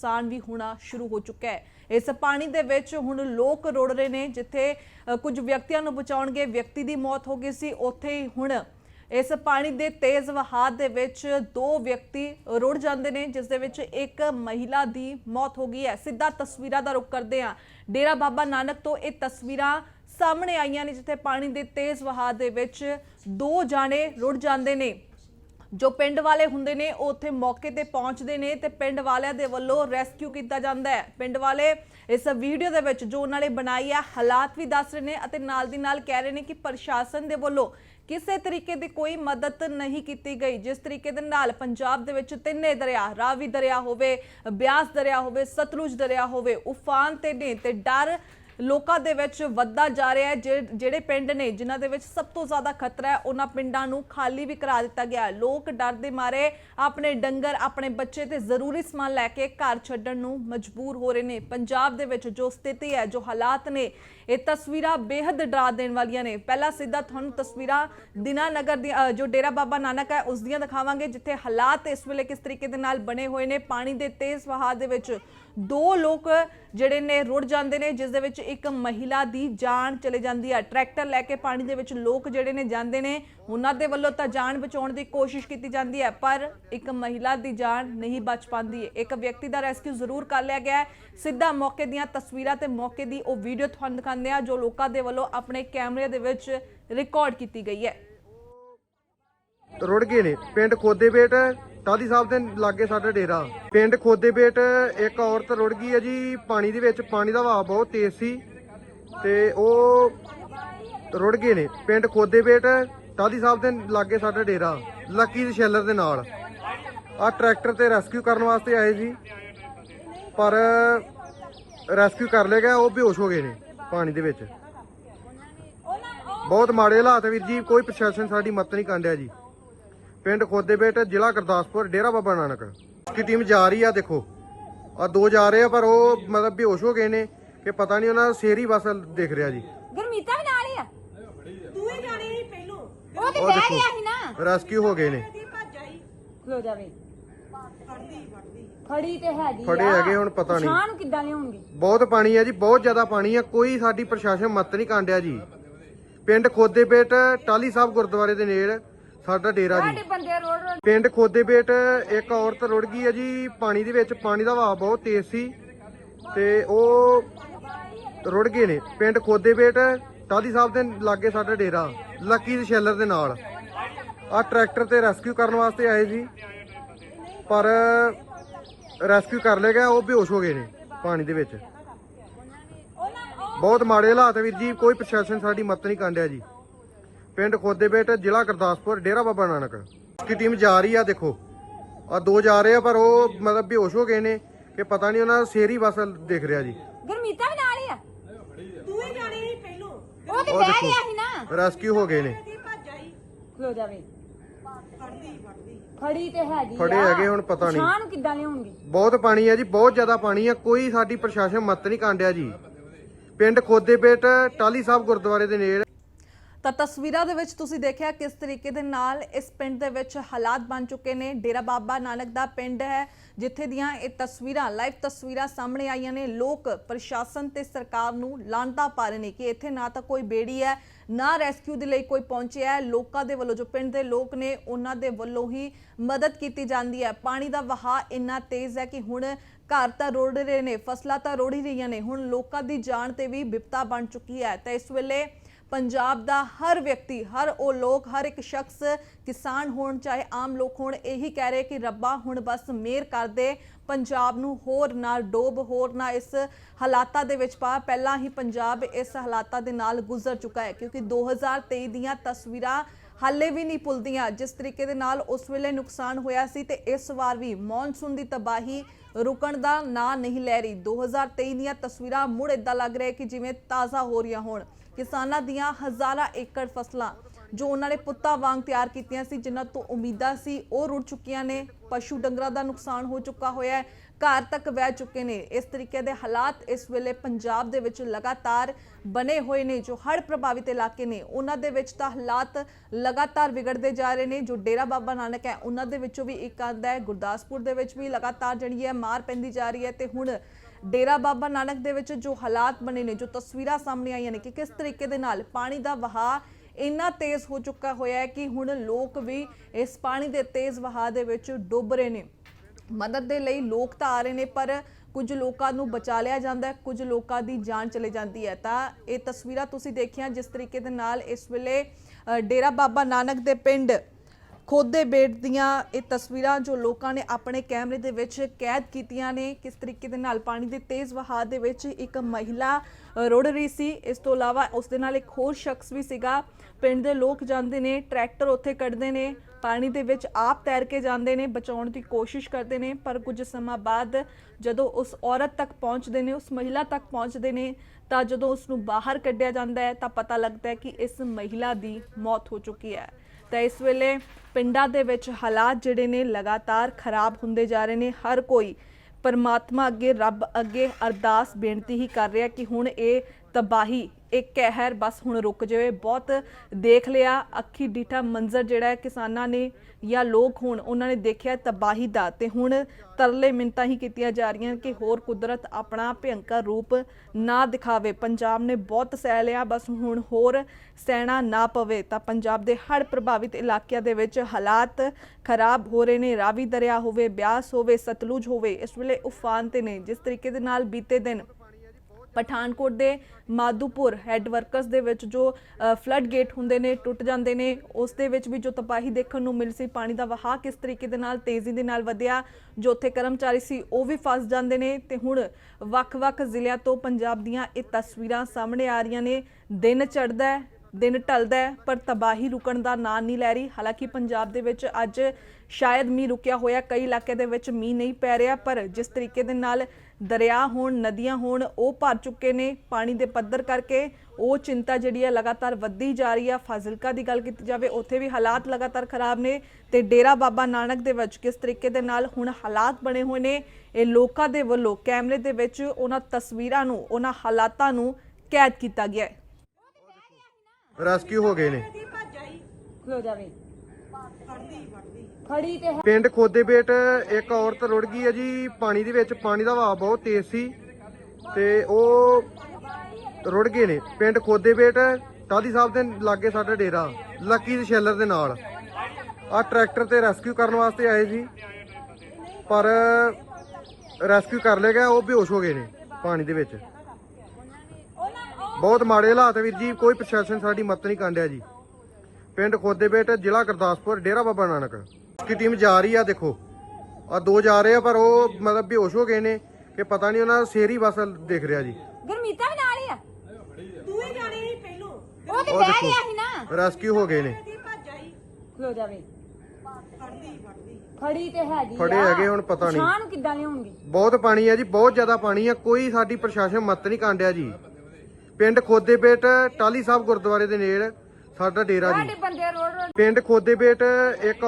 ਨੁਕਸਾਨ ਵੀ ਹੋਣਾ ਸ਼ੁਰੂ ਹੋ ਚੁੱਕਾ ਹੈ। ਇਸ ਪਾਣੀ ਦੇ ਵਿੱਚ ਹੁਣ ਲੋਕ ਰੁੜ ਰਹੇ ਨੇ, ਜਿੱਥੇ ਕੁਝ ਵਿਅਕਤੀਆਂ ਨੂੰ ਬਚਾਉਣਗੇ। ਵਿਅਕਤੀ ਦੀ ਮੌਤ ਹੋ ਗਈ ਸੀ, ਉੱਥੇ ਹੀ ਹੁਣ ਇਸ ਪਾਣੀ ਦੇ ਤੇਜ਼ ਵਹਾਅ ਦੇ ਵਿੱਚ ਦੋ ਵਿਅਕਤੀ ਰੁੜ ਜਾਂਦੇ ਨੇ, ਜਿਸ ਦੇ ਵਿੱਚ ਇੱਕ ਮਹਿਲਾ ਦੀ ਮੌਤ ਹੋ ਗਈ ਹੈ। ਸਿੱਧਾ ਤਸਵੀਰਾਂ ਦਾ ਰੁਖ ਕਰਦੇ ਹਾਂ। ਡੇਰਾ ਬਾਬਾ ਨਾਨਕ ਤੋਂ ਇਹ ਤਸਵੀਰਾਂ ਸਾਹਮਣੇ ਆਈਆਂ ਨੇ, ਜਿੱਥੇ ਪਾਣੀ ਦੇ ਤੇਜ਼ ਵਹਾਅ ਦੇ ਵਿੱਚ ਦੋ ਜਾਣੇ ਰੁੜ ਜਾਂਦੇ ਨੇ। ਜੋ ਪਿੰਡ ਵਾਲੇ ਹੁੰਦੇ ਨੇ, ਉਹ ਉੱਥੇ ਮੌਕੇ ਤੇ ਪਹੁੰਚਦੇ ਨੇ ਤੇ ਪਿੰਡ ਵਾਲਿਆਂ ਦੇ ਵੱਲੋਂ ਰੈਸਕਿਊ ਕੀਤਾ ਜਾਂਦਾ ਹੈ। ਪਿੰਡ ਵਾਲੇ ਇਸ ਵੀਡੀਓ ਦੇ ਵਿੱਚ ਜੋ ਉਹਨਾਂ ਨੇ ਬਣਾਈ ਹੈ ਹਾਲਾਤ ਵੀ ਦੱਸ ਰਹੇ ਨੇ ਅਤੇ ਨਾਲ ਦੀ ਨਾਲ ਕਹਿ ਰਹੇ ਨੇ ਕਿ ਪ੍ਰਸ਼ਾਸਨ ਦੇ ਵੱਲੋਂ ਕਿਸੇ ਤਰੀਕੇ ਦੀ ਕੋਈ ਮਦਦ ਨਹੀਂ ਕੀਤੀ ਗਈ। ਜਿਸ ਤਰੀਕੇ ਦੇ ਨਾਲ ਪੰਜਾਬ ਦੇ ਵਿੱਚ ਤਿੰਨੇ ਦਰਿਆ, ਰਾਵੀ ਦਰਿਆ ਹੋਵੇ, ਬਿਆਸ ਦਰਿਆ ਹੋਵੇ, ਸਤਲੁਜ ਦਰਿਆ ਹੋਵੇ, ਉਫਾਨ ਤੇ ਨੇ ਤੇ ਡਰ ਲੋਕਾਂ ਦੇ ਵਿੱਚ ਵੱਧਦਾ ਜਾ ਰਿਹਾ ਹੈ ਜਿ- ਜਿਹੜੇ ਪਿੰਡ ਨੇ, ਜਿਨ੍ਹਾਂ ਦੇ ਵਿੱਚ ਸਭ ਤੋਂ ਜ਼ਿਆਦਾ ਖਤਰਾ ਹੈ, ਉਹਨਾਂ ਪਿੰਡਾਂ ਨੂੰ ਖਾਲੀ ਵੀ ਕਰਾ ਦਿੱਤਾ ਗਿਆ ਲੋਕ ਡਰ ਦੇ ਮਾਰੇ ਆਪਣੇ ਡੰਗਰ, ਆਪਣੇ ਬੱਚੇ ਤੇ ਜ਼ਰੂਰੀ ਸਮਾਨ ਲੈ ਕੇ ਘਰ ਛੱਡਣ ਨੂੰ ਮਜਬੂਰ ਹੋ ਰਹੇ ਨੇ। ਪੰਜਾਬ ਦੇ ਵਿੱਚ ਜੋ ਸਥਿਤੀ ਹੈ, ਜੋ ਹਾਲਾਤ ਨੇ, ਇਹ ਤਸਵੀਰਾਂ ਬੇहद ਡਰਾ ਦੇਣ ਵਾਲੀਆਂ ਨੇ। ਪਹਿਲਾਂ ਸਿੱਧਾ ਤੁਹਾਨੂੰ ਤਸਵੀਰਾਂ ਦਿਨਾ ਨਗਰ ਦੀ ਜੋ ਡੇਰਾ ਬਾਬਾ ਨਾਨਕ ਹੈ, ਉਸ ਦੀਆਂ ਦਿਖਾਵਾਂਗੇ, ਜਿੱਥੇ ਹਾਲਾਤ ਇਸ ਵੇਲੇ ਕਿਸ ਤਰੀਕੇ ਦੇ ਨਾਲ ਬਣੇ ਹੋਏ ਨੇ। ਪਾਣੀ ਦੇ ਤੇਜ਼ ਵਹਾਅ ਦੇ ਵਿੱਚ ਦੋ ਲੋਕ ਜਿਹੜੇ ਨੇ ਰੁੜ ਜਾਂਦੇ ਨੇ, ਜਿਸ ਦੇ ਵਿੱਚ ਇੱਕ ਮਹਿਲਾ ਦੀ ਜਾਨ ਚਲੇ ਜਾਂਦੀ ਹੈ। ਟਰੈਕਟਰ ਲੈ ਕੇ ਪਾਣੀ ਦੇ ਵਿੱਚ ਲੋਕ ਜਿਹੜੇ ਨੇ ਜਾਂਦੇ ਨੇ, ਉਹਨਾਂ ਦੇ ਵੱਲੋਂ ਤਾਂ ਜਾਨ ਬਚਾਉਣ ਦੀ ਕੋਸ਼ਿਸ਼ ਕੀਤੀ ਜਾਂਦੀ ਹੈ, ਪਰ ਇੱਕ ਮਹਿਲਾ ਦੀ ਜਾਨ ਨਹੀਂ ਬਚ ਪਾਉਂਦੀ। ਇੱਕ ਵਿਅਕਤੀ ਦਾ ਰੈਸਕਿਊ ਜ਼ਰੂਰ ਕਰ ਲਿਆ ਗਿਆ ਸਿੱਧਾ ਮੌਕੇ ਦੀਆਂ ਤਸਵੀਰਾਂ ਤੇ ਮੌਕੇ ਦੀ ਉਹ ਵੀਡੀਓ ਤੁਹਾਨੂੰ ਦਿਖਾਉਂਦੇ ਆ ਜੋ ਲੋਕਾਂ ਦੇ ਵੱਲੋਂ ਆਪਣੇ ਕੈਮਰੇ ਦੇ ਵਿੱਚ ਰਿਕਾਰਡ ਕੀਤੀ ਗਈ ਹੈ। ਰੁੜ ਗਏ ਨੇ। ਪਿੰਡ ਖੋਦੇਬੇਟ ਟਾਦੀ ਸਾਹਿਬ ਦੇ ਲਾਗੇ ਸਾਡਾ ਡੇਰਾ। ਪਿੰਡ ਖੋਦੇਬੇਟ ਇੱਕ ਔਰਤ ਰੁੜ ਗਈ ਹੈ ਜੀ, ਪਾਣੀ ਦੇ ਵਿੱਚ, ਪਾਣੀ ਦਾ ਵਹਾਅ ਬਹੁਤ ਤੇਜ਼ ਸੀ ਤੇ ਉਹ ਰੁੜ ਗਏ ਨੇ। ਪਿੰਡ ਖੋਦੇਬੇਟ ਟਾਦੀ ਸਾਹਿਬ ਦੇ ਲਾਗੇ ਸਾਡਾ ਡੇਰਾ, ਲੱਕੀ ਸ਼ੈਲਰ ਦੇ ਨਾਲ। ਆ ਟਰੈਕਟਰ ਤੇ ਰੈਸਕਿਊ ਕਰਨ ਵਾਸਤੇ ਆਏ ਸੀ, ਪਰ ਰੈਸਕਿਊ ਕਰ ਲਿਆ ਗਿਆ, ਉਹ ਬੇਹੋਸ਼ ਹੋ ਗਏ ਨੇ ਪਾਣੀ ਦੇ ਵਿੱਚ। ਬਹੁਤ ਮਾੜੇ ਹਾਲਾਤ ਵੀਰ ਜੀ, ਕੋਈ ਪ੍ਰਸ਼ਾਸਨ ਸਾਡੀ ਮਦਦ ਨਹੀਂ ਕਰ ਰਿਹਾ ਜੀ। ਪਿੰਡ ਖੋਦੇਬੇਟ ਜ਼ਿਲ੍ਹਾ ਗੁਰਦਾਸਪੁਰ ਡੇਰਾ ਬਾਬਾ ਨਾਨਕ। ਕੀ ਟੀਮ ਜਾ ਰਹੀ ਆ ਦੇਖੋ। ਆ ਦੋ ਜਾ ਰਹੇ ਆ ਪਰ ਉਹ ਮਤਲਬ ਬੇਹੋਸ਼ ਹੋ ਗਏ ਨੇ ਕਿ ਪਤਾ ਨਹੀਂ ਉਹਨਾਂ ਦਾ ਸਿਰ ਹੀ ਬਸ ਦਿਖ ਰਿਹਾ ਜੀ। ਗਰਮੀਤਾ ਵੀ ਨਾਲ ਹੀ ਆ। ਤੂੰ ਹੀ ਜਾਣੀ ਸੀ ਪਹਿਲੋਂ। ਉਹ ਤੇ ਉਹ ਬਹਿ ਦੇਖੋ। ਗਿਆ ਸੀ ਨਾ। ਰੈਸਕਿਊ ਹੋ ਗਏ ਨੇ। ਦੀ ਭੱਜ ਆਈ। ਖਲੋ ਜਾਵੇ ਫੜਦੀ ਫੜਦੀ ਖੜੀ ਤੇ ਹੈਗੀ ਫੜੇ ਆ। ਹੈਗੇ, ਹੁਣ ਪਤਾ ਨਹੀਂ। ਸ਼ਾਹ ਨੂੰ ਕਿੱਦਾਂ ਲਿਆਉਣਗੇ? ਬਹੁਤ ਪਾਣੀ ਆ ਜੀ ਬਹੁਤ ਜ਼ਿਆਦਾ ਪਾਣੀ ਆ। ਕੋਈ ਸਾਡੀ ਪ੍ਰਸ਼ਾਸਨ ਮਦਦ ਨਹੀਂ ਰਿਹਾ ਜੀ। ਪਿੰਡ ਖੋਦੇਬੇਟ ਟਾਲੀ ਸਾਹਿਬ ਗੁਰਦੁਆਰੇ ਦੇ ਨੇੜ। ਸਾਡਾ ਡੇਰਾ ਜੀ। ਸਾਡੇ ਬੰਦੇ ਰੋੜ ਰੋੜ ਪਿੰਡ ਖੋਦੇਬੇਟ ਇੱਕ ਔਰਤ ਰੁੜ ਗਈ ਹੈ ਜੀ ਪਾਣੀ ਦੇ ਵਿੱਚ ਪਾਣੀ ਦਾ ਵਹਾਅ ਬਹੁਤ ਤੇਜ਼ ਸੀ ਤੇ ਉਹ ਰੁੜ ਗਏ ਨੇ। ਪਿੰਡ ਖੋਦੇਬੇਟ ਟਾਦੀ ਸਾਹਿਬ ਦੇ ਲਾਗੇ ਸਾਡਾ ਡੇਰਾ ਲੱਕੀ ਦੇ ਸ਼ੈਲਰ ਦੇ ਨਾਲ। ਆ ਟਰੈਕਟਰ ਤੇ ਰੈਸਕਿਊ ਕਰਨ ਵਾਸਤੇ ਆਏ ਸੀ ਪਰ ਰੈਸਕਿਊ ਕਰ ਲਿਆ ਗਿਆ ਉਹ ਬੇਹੋਸ਼ ਹੋ ਗਏ ਨੇ ਪਾਣੀ ਦੇ ਵਿੱਚ। ਬਹੁਤ ਮਾੜੇ ਹਾਲਾਤ ਵੀਰ ਜੀ ਕੋਈ ਪ੍ਰਸ਼ਾਸਨ ਸਾਡੀ ਮਦਦ ਨਹੀਂ ਕਰ ਰਿਹਾ ਜੀ। ਪਿੰਡ ਖੋਦੇਬੇਟ ਜ਼ਿਲ੍ਹਾ ਗੁਰਦਾਸਪੁਰ ਡੇਰਾ ਬਾਬਾ ਨਾਨਕ। ਕੀ ਟੀਮ ਜਾ ਰਹੀ ਆ ਦੇਖੋ। ਆ ਦੋ ਜਾ ਰਹੇ ਆ ਪਰ ਉਹ ਮਤਲਬ ਬੇਹੋਸ਼ ਹੋ ਗਏ ਨੇ ਕਿ ਪਤਾ ਨਹੀਂ ਉਹਨਾਂ ਦਾ ਸਿਰ ਹੀ ਬਸ ਦਿਖ ਰਿਹਾ ਜੀ। ਗਰਮੀਤਾ ਵੀ ਨਾਲ ਹੀ ਆ। ਤੂੰ ਹੀ ਜਾਣੀ ਸੀ ਪਹਿਲੋਂ। ਉਹ ਤੇ ਉਹ ਬਹਿ ਦੇਖੋ। ਗਿਆ ਸੀ ਨਾ। ਰੈਸਕਿਊ ਹੋ ਗਏ ਨੇ। ਦੀ ਭੱਜ ਆਈ ਖਲੋ ਜਾਵੇ। ਫੜਦੀ ਫੜਦੀ ਖੜੀ ਤੇ ਹੈਗੀ ਫੜੇ ਆ। ਹੈਗੇ, ਹੁਣ ਪਤਾ ਨਹੀਂ। ਸ਼ਾਹ ਨੂੰ ਕਿੱਦਾਂ ਲਿਆਉਣਗੇ? ਬਹੁਤ ਪਾਣੀ ਆ ਜੀ ਬਹੁਤ ਜ਼ਿਆਦਾ ਪਾਣੀ ਆ। ਕੋਈ ਸਾਡੀ ਪ੍ਰਸ਼ਾਸਨ ਮਦਦ ਨਹੀਂ ਰਿਹਾ ਜੀ। ਪਿੰਡ ਖੋਦੇਬੇਟ ਟਾਲੀ ਸਾਹਿਬ ਗੁਰਦੁਆਰੇ ਦੇ ਨੇੜ। ਤਾਂ ਤਸਵੀਰਾਂ ਦੇ ਵਿੱਚ ਤੁਸੀਂ ਦੇਖਿਆ ਕਿਸ ਤਰੀਕੇ ਦੇ ਨਾਲ ਇਸ ਪਿੰਡ ਦੇ ਵਿੱਚ ਹਾਲਾਤ ਬਣ ਚੁੱਕੇ ਨੇ। ਡੇਰਾ ਬਾਬਾ ਨਾਨਕ ਦਾ ਪਿੰਡ ਹੈ, ਜਿੱਥੇ ਦੀਆਂ ਇਹ ਤਸਵੀਰਾਂ, ਲਾਈਵ ਤਸਵੀਰਾਂ ਸਾਹਮਣੇ ਆਈਆਂ ਨੇ। ਲੋਕ ਪ੍ਰਸ਼ਾਸਨ ਤੇ ਸਰਕਾਰ ਨੂੰ ਲਾਂਤਾ ਪਾ ਰਹੇ ਨੇ ਕਿ ਇੱਥੇ ਨਾ ਤਾਂ ਕੋਈ ਬੇੜੀ ਹੈ, ਨਾ ਰੈਸਕਿਊ ਦੇ ਲਈ ਕੋਈ ਪਹੁੰਚਿਆ ਹੈ। ਲੋਕਾਂ ਦੇ ਵੱਲੋਂ ਜੋ ਪਿੰਡ ਦੇ ਲੋਕ ਨੇ, ਉਹਨਾਂ ਦੇ ਵੱਲੋਂ ਹੀ ਮਦਦ ਕੀਤੀ ਜਾਂਦੀ ਹੈ। ਪਾਣੀ ਦਾ ਵਹਾਅ ਇੰਨਾ ਤੇਜ਼ ਹੈ ਕਿ ਹੁਣ ਘਰ ਤਾਂ ਰੋੜ ਰਹੇ ਨੇ, ਫਸਲਾਂ ਤਾਂ ਰੋੜ ਹੀ ਰਹੀਆਂ ਨੇ। ਹੁਣ ਲੋਕਾਂ ਦੀ ਜਾਨ ਤੇ ਵੀ ਵਿਪਤਾ ਬਣ ਚੁੱਕੀ ਹੈ। ਤਾਂ ਇਸ ਵੇਲੇ ਪੰਜਾਬ ਦਾ ਹਰ ਵਿਅਕਤੀ, ਹਰ ਉਹ ਲੋਕ, ਹਰ ਇੱਕ ਸ਼ਖਸ ਕਿਸਾਨ ਹੋਣ, ਚਾਹੇ ਆਮ ਲੋਕ ਹੋਣ, ਇਹੀ ਕਹਿ ਰਹੇ ਕਿ ਰੱਬਾ ਹੁਣ ਬਸ ਮਿਹਰ ਕਰ ਦੇ ਪੰਜਾਬ ਨੂੰ ਹੋਰ ਨਾ ਡੋਬ, ਹੋਰ ਨਾ ਇਸ ਹਾਲਾਤਾਂ ਦੇ ਵਿੱਚ ਪਾ। ਪਹਿਲਾਂ ਹੀ ਪੰਜਾਬ ਇਸ ਹਾਲਾਤਾਂ ਦੇ ਨਾਲ ਗੁਜ਼ਰ ਚੁੱਕਾ ਹੈ, ਕਿਉਂਕਿ 2023 ਦੀਆਂ ਤਸਵੀਰਾਂ ਹਾਲੇ ਵੀ ਨਹੀਂ ਭੁੱਲਦੀਆਂ। ਜਿਸ ਤਰੀਕੇ ਦੇ ਨਾਲ ਉਸ ਵੇਲੇ ਨੁਕਸਾਨ ਹੋਇਆ ਸੀ ਤੇ ਇਸ ਵਾਰ ਵੀ ਮੌਨਸੂਨ ਦੀ ਤਬਾਹੀ ਰੁਕਣ ਦਾ ਨਾਂ ਨਹੀਂ ਲੈ ਰਹੀ। 2023 ਦੀਆਂ ਤਸਵੀਰਾਂ ਮੁੜ ਇਦਾਂ ਲੱਗ ਰਿਹਾ ਕਿ ਜਿਵੇਂ ਤਾਜ਼ਾ ਹੋ ਰਹੀਆਂ ਹੋਣ। ਕਿਸਾਨਾਂ ਦੀਆਂ ਹਜ਼ਾਰਾਂ ਏਕੜ ਫਸਲਾਂ ਜੋ ਉਹਨਾਂ ਨੇ ਪੁੱਤਾਂ ਵਾਂਗ ਤਿਆਰ ਕੀਤੀਆਂ ਸੀ, ਜਿਨ੍ਹਾਂ ਤੋਂ ਉਮੀਦਾਂ ਸੀ, ਉਹ ਰੁੜ ਚੁੱਕੀਆਂ ਨੇ। ਪਸ਼ੂ ਡੰਗਰਾਂ ਦਾ ਨੁਕਸਾਨ ਹੋ ਚੁੱਕਾ ਹੋਇਆ ਹੈ। ਘਰ ਤੱਕ ਵਹਿ ਚੁੱਕੇ ਨੇ। ਇਸ ਤਰੀਕੇ ਦੇ ਹਾਲਾਤ ਇਸ ਵੇਲੇ ਪੰਜਾਬ ਦੇ ਵਿੱਚ ਲਗਾਤਾਰ ਬਣੇ ਹੋਏ ਨੇ, ਜੋ ਹੜ੍ਹ ਪ੍ਰਭਾਵਿਤ ਇਲਾਕੇ ਨੇ। ਉਹਨਾਂ ਦੇ ਵਿੱਚ ਤਾਂ ਹਾਲਾਤ ਲਗਾਤਾਰ ਵਿਗੜਦੇ ਜਾ ਰਹੇ ਨੇ। ਜੋ ਡੇਰਾ ਬਾਬਾ ਨਾਨਕ ਹੈ, ਉਹਨਾਂ ਦੇ ਵਿੱਚੋਂ ਵੀ ਇੱਕ ਆਂਦਾ ਹੈ। ਗੁਰਦਾਸਪੁਰ ਦੇ ਵਿੱਚ ਵੀ ਲਗਾਤਾਰ ਜਿਹੜੀ ਹੈ ਮਾਰ ਪੈਂਦੀ ਜਾ ਰਹੀ ਹੈ। ਤੇ ਹੁਣ ਡੇਰਾ ਬਾਬਾ ਨਾਨਕ ਦੇ ਵਿੱਚ ਜੋ ਹਾਲਾਤ ਬਣੇ ਨੇ, ਜੋ ਤਸਵੀਰਾਂ ਸਾਹਮਣੇ ਆਈਆਂ ਨੇ ਕਿ ਕਿਸ ਤਰੀਕੇ ਦੇ ਨਾਲ ਪਾਣੀ ਦਾ ਵਹਾਅ ਇੰਨਾ ਤੇਜ਼ ਹੋ ਚੁੱਕਾ ਹੋਇਆ ਹੈ ਕਿ ਹੁਣ ਲੋਕ ਵੀ ਇਸ ਪਾਣੀ ਦੇ ਤੇਜ਼ ਵਹਾਅ ਦੇ ਵਿੱਚ ਡੁੱਬ ਰਹੇ ਨੇ। ਮਦਦ ਦੇ ਲਈ ਲੋਕ ਤਾਂ ਆ ਰਹੇ ਨੇ, ਪਰ ਕੁਝ ਲੋਕਾਂ ਨੂੰ ਬਚਾ ਲਿਆ ਜਾਂਦਾ ਕੁਝ ਲੋਕਾਂ ਦੀ ਜਾਨ ਚਲੇ ਜਾਂਦੀ ਹੈ। ਤਾਂ ਇਹ ਤਸਵੀਰਾਂ ਤੁਸੀਂ ਦੇਖੀਆਂ, ਜਿਸ ਤਰੀਕੇ ਦੇ ਨਾਲ ਇਸ ਵੇਲੇ ਡੇਰਾ ਬਾਬਾ ਨਾਨਕ ਦੇ ਪਿੰਡ ਖੋਦੇ ਬੇਟ ਦੀਆਂ ਇਹ ਤਸਵੀਰਾਂ ਜੋ ਲੋਕਾਂ ਨੇ ਆਪਣੇ ਕੈਮਰੇ ਦੇ ਵਿੱਚ ਕੈਦ ਕੀਤੀਆਂ ਨੇ ਕਿਸ ਤਰੀਕੇ ਦੇ ਨਾਲ ਪਾਣੀ ਦੇ ਤੇਜ਼ ਵਹਾਅ ਦੇ ਵਿੱਚ ਇੱਕ ਮਹਿਲਾ ਅ, ਰੁੜ ਰਹੀ ਸੀ। ਇਸ ਤੋਂ ਇਲਾਵਾ ਉਸ ਦੇ ਨਾਲ ਇੱਕ ਹੋਰ ਸ਼ਖਸ ਵੀ ਸੀਗਾ। ਪਿੰਡ ਦੇ ਲੋਕ ਜਾਂਦੇ ਨੇ ਟਰੈਕਟਰ ਉੱਥੇ ਕੱਢਦੇ ਨੇ ਪਾਣੀ ਦੇ ਵਿੱਚ ਆਪ ਤੈਰ ਕੇ ਜਾਂਦੇ ਨੇ ਬਚਾਉਣ ਦੀ ਕੋਸ਼ਿਸ਼ ਕਰਦੇ ਨੇ ਪਰ ਕੁਝ ਸਮਾਂ ਬਾਅਦ ਜਦੋਂ ਉਸ ਔਰਤ ਤੱਕ ਪਹੁੰਚਦੇ ਨੇ ਉਸ ਮਹਿਲਾ ਤੱਕ ਪਹੁੰਚਦੇ ਨੇ ਤਾਂ ਜਦੋਂ ਉਸ ਨੂੰ ਬਾਹਰ ਕੱਢਿਆ ਜਾਂਦਾ ਹੈ ਤਾਂ ਪਤਾ ਲੱਗਦਾ ਹੈ ਕਿ ਇਸ ਮਹਿਲਾ ਦੀ ਮੌਤ ਹੋ ਚੁੱਕੀ ਹੈ। ਤਾਂ ਇਸ ਵੇਲੇ ਪਿੰਡਾਂ ਦੇ ਵਿੱਚ ਹਾਲਾਤ ਜਿਹੜੇ ਨੇ ਲਗਾਤਾਰ ਖਰਾਬ ਹੁੰਦੇ ਜਾ ਰਹੇ ਨੇ। ਹਰ ਕੋਈ ਪਰਮਾਤਮਾ ਅੱਗੇ, ਰੱਬ ਅੱਗੇ ਅਰਦਾਸ ਬੇਨਤੀ ਹੀ ਕਰ ਰਿਹਾ ਕਿ ਹੁਣ ਇਹ ਤਬਾਹੀ। ਇਹ ਕਹਿਰ ਬਸ ਹੁਣ ਰੁਕ ਜਾਵੇ। ਬਹੁਤ ਦੇਖ ਲਿਆ। ਅੱਖੀ ਡੀਠਾ ਮੰਜ਼ਰ ਜਿਹੜਾ ਹੈ ਕਿਸਾਨਾਂ ਨੇ ਜਾਂ ਲੋਕ ਹੁਣ ਉਹਨਾਂ ਨੇ ਦੇਖਿਆ ਤਬਾਹੀ ਦਾ। ਤੇ ਹੁਣ ਤਰਲੇ ਮਿੰਤਾਂ ਹੀ ਕੀਤੀਆਂ ਜਾ ਰਹੀਆਂ ਕਿ ਹੋਰ ਕੁਦਰਤ ਆਪਣਾ ਭਿਅੰਕਰ ਰੂਪ ਨਾ ਦਿਖਾਵੇ। ਪੰਜਾਬ ਨੇ ਬਹੁਤ ਸਹਿ ਲਿਆ। ਬਸ ਹੁਣ ਹੋਰ ਸਹਿਣਾ ਨਾ ਪਵੇ ਤਾਂ ਪੰਜਾਬ ਦੇ ਹੜ੍ਹ ਪ੍ਰਭਾਵਿਤ ਇਲਾਕਿਆਂ ਦੇ ਵਿੱਚ ਹਾਲਾਤ ਖਰਾਬ ਹੋ ਰਹੇ ਨੇ। ਰਾਵੀ ਦਰਿਆ ਹੋਵੇ, ਬਿਆਸ ਹੋਵੇ, ਸਤਲੁਜ ਹੋਵੇ, ਇਸ ਵੇਲੇ ਉਫਾਨ ਤੇ ਨੇ। ਜਿਸ ਤਰੀਕੇ ਦੇ ਨਾਲ ਬੀਤੇ ਦਿਨ ਪਠਾਨਕੋਟ ਦੇ ਮਾਦੂਪੁਰ ਹੈੱਡ ਵਰਕਰਸ ਦੇ ਵਿੱਚ ਜੋ ਫਲੱਡ ਗੇਟ ਹੁੰਦੇ ਨੇ, ਟੁੱਟ ਜਾਂਦੇ ਨੇ, ਉਸ ਦੇ ਵਿੱਚ ਵੀ ਜੋ ਤਬਾਹੀ ਦੇਖਣ ਨੂੰ ਮਿਲ ਸੀ, ਪਾਣੀ ਦਾ ਵਹਾਅ ਕਿਸ ਤਰੀਕੇ ਦੇ ਨਾਲ, ਤੇਜ਼ੀ ਦੇ ਨਾਲ ਵਧਿਆ, ਜੋ ਉੱਥੇ ਕਰਮਚਾਰੀ ਸੀ, ਉਹ ਵੀ ਫਸ ਜਾਂਦੇ ਨੇ, ਤੇ ਹੁਣ ਵੱਖ-ਵੱਖ ਜ਼ਿਲ੍ਹਿਆਂ ਤੋਂ ਪੰਜਾਬ ਦੀਆਂ ਇਹ ਤਸਵੀਰਾਂ ਸਾਹਮਣੇ ਆ ਰਹੀਆਂ ਨੇ। ਦਿਨ ਚੜ੍ਹਦਾ ਹੈ, ਦਿਨ ਢਲਦਾ ਪਰ ਤਬਾਹੀ ਰੁਕਣ ਦਾ ਨਾਂ ਨਹੀਂ ਲੈ ਰਹੀ। ਹਾਲਾਂਕਿ ਪੰਜਾਬ ਦੇ ਵਿੱਚ ਅੱਜ ਸ਼ਾਇਦ ਮੀਂਹ ਰੁਕਿਆ ਹੋਇਆ, ਕਈ ਇਲਾਕੇ ਦੇ ਵਿੱਚ ਮੀਂਹ ਨਹੀਂ ਪੈ ਰਿਹਾ, ਪਰ ਜਿਸ ਤਰੀਕੇ ਦੇ ਨਾਲ ਦਰਿਆ ਹੋਣ ਨਦੀਆਂ ਹੋਣ ਉਹ ਭਰ ਚੁੱਕੇ ਨੇ ਪਾਣੀ ਦੇ ਪੱਧਰ ਕਰਕੇ। ਉਹ ਚਿੰਤਾ ਜਿਹੜੀ ਹੈ ਲਗਾਤਾਰ ਵੱਧਦੀ ਜਾ ਰਹੀ ਹੈ। ਫਾਜ਼ਿਲਕਾ ਦੀ ਗੱਲ ਕੀਤੀ ਜਾਵੇ ਉੱਥੇ ਵੀ ਹਾਲਾਤ ਲਗਾਤਾਰ ਖਰਾਬ ਨੇ ਤੇ ਡੇਰਾ ਬਾਬਾ ਨਾਨਕ ਦੇ ਵਿੱਚ ਕਿਸ ਤਰੀਕੇ ਦੇ ਨਾਲ ਹੁਣ ਹਾਲਾਤ ਬਣੇ ਹੋਏ ਨੇ ਇਹ ਲੋਕਾਂ ਦੇ ਵੱਲੋਂ ਕੈਮਰੇ ਦੇ ਵਿੱਚ ਉਹਨਾਂ ਤਸਵੀਰਾਂ ਨੂੰ ਉਹਨਾਂ ਹਾਲਾਤਾਂ ਨੂੰ ਕੈਦ ਕੀਤਾ ਗਿਆ ਹੈ। ਰੈਸਕਿਊ ਹੋ ਗਏ ਨੇ? ਖਲੋ ਜਾਵੇ ਖੜੀ ਤੇ ਪਿੰਡ ਖੋਦੇ ਬੇਟ ਇੱਕ ਔਰਤ ਰੁੜ ਗਈ ਹੈ ਜੀ, ਪਾਣੀ ਦੇ ਵਿੱਚ, ਪਾਣੀ ਦਾ ਵਹਾਅ ਬਹੁਤ ਤੇਜ਼ ਸੀ ਤੇ ਉਹ ਰੁੜ ਗਏ ਨੇ। ਪਿੰਡ ਖੋਦੇ ਬੇਟ ਸਾਹਿਬ ਦੇ ਲਾਗੇ ਸਾਡਾ ਡੇਰਾ, ਲੱਕੀ ਦੇ ਸ਼ੈਲਰ ਦੇ ਨਾਲ। ਆ ਟਰੈਕਟਰ ਤੇ ਰੈਸਕਿਊ ਕਰਨ ਵਾਸਤੇ ਆਏ ਸੀ, ਪਰ ਰੈਸਕਿਊ ਕਰ ਲਿਆ ਗਿਆ, ਉਹ ਬੇਹੋਸ਼ ਹੋ ਗਏ ਨੇ ਪਾਣੀ ਦੇ ਵਿੱਚ। ਬਹੁਤ ਮਾੜੇ ਹਾਲਾਤ ਵੀਰ ਜੀ, ਕੋਈ ਪ੍ਰਸ਼ਾਸਨ ਸਾਡੀ ਮਦਦ ਨਹੀਂ ਕਾਂਡਿਆ ਜੀ। ਪਿੰਡ ਖੋਦੇ ਬੇਟ ਜ਼ਿਲ੍ਹਾ ਗੁਰਦਾਸਪੁਰ ਡੇਰਾ ਬਾਬਾ ਨਾਨਕ। ਕੀ ਟੀਮ ਜਾ ਰਹੀ ਆ ਦੇਖੋ। ਆ ਦੋ ਜਾ ਰਹੇ ਆ ਪਰ ਉਹ ਮਤਲਬ ਬੇਹੋਸ਼ ਹੋ ਗਏ ਨੇ ਕਿ ਪਤਾ ਨਹੀਂ ਉਹਨਾਂ ਦਾ ਸਿਰ ਹੀ ਬਸ ਦਿਖ ਰਿਹਾ ਜੀ। ਗੁਰਮੀਤਾ ਵੀ ਨਾਲ ਹੀ ਆ। ਤੂੰ ਹੀ ਜਾਣੀ ਸੀ ਪਹਿਲੋਂ। ਉਹ ਤੇ ਉਹ ਬਹਿ। ਗਿਆ ਸੀ ਨਾ। ਰੈਸਕਿਊ ਹੋ ਗਏ ਨੇ। ਦੀ ਭੱਜ ਆਈ। ਖਲੋ ਜਾਵੇ ਫੜਦੀ ਫੜਦੀ ਖੜੀ ਤੇ ਹੈਗੀ ਫੜੇ ਆ। ਹੈਗੇ, ਹੁਣ ਪਤਾ ਨਹੀਂ। ਨੂੰ ਕਿੱਦਾਂ ਬਹੁਤ ਪਾਣੀ ਆ ਜੀ ਬਹੁਤ ਜ਼ਿਆਦਾ ਪਾਣੀ ਆ। ਕੋਈ ਸਾਡੀ ਪ੍ਰਸ਼ਾਸਨ ਮਦਦ ਨਹੀਂ ਕਾਂਡਿਆ ਜੀ। ਪਿੰਡ ਖੋਦੇ ਬੇਟ ਟਾਲੀ ਸਾਹਿਬ ਗੁਰਦੁਆਰੇ ਦੇ ਨੇੜ ਸਾਡਾ ਡੇਰਾ ਜੀ। ਸਾਡੇ ਬੰਦੇ ਪਿੰਡ ਖੋਦੇ ਬੇਟ ਇੱਕ